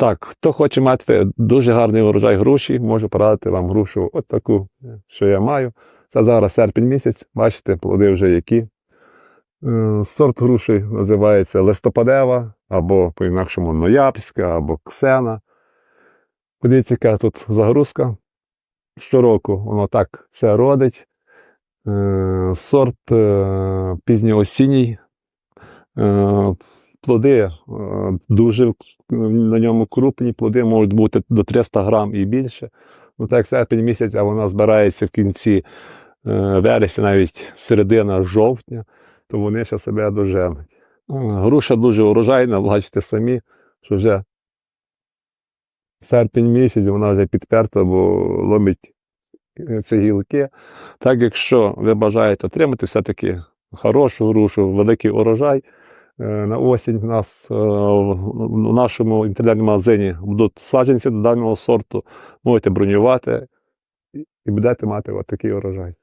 Так, хто хоче мати дуже гарний урожай груші, можу порадити вам грушу от таку, що я маю. Це зараз серпень місяць, бачите, плоди вже які. Е, Сорт груші називається листопадева, або по-інакшому ноябрьська, або ксена. Подивіться, яка тут загрузка. Щороку воно так все родить. Е, Сорт е, пізньоосінній. Плоди е, дуже на ньому крупні, плоди можуть бути до 300 грам і більше. Ну так, серпень місяць, а вона збирається в кінці е, вересня, навіть середина жовтня, то вони ще себе доженуть. Е, Груша дуже урожайна, бачите самі, що вже серпень місяць вона вже підперта, бо ломить ці гілки. Так, якщо ви бажаєте отримати все-таки хорошу грушу, великий урожай, на осінь в нас е, в нашому інтернет-магазині будуть саджанці до даного сорту, можете бронювати і будете мати от такий урожай.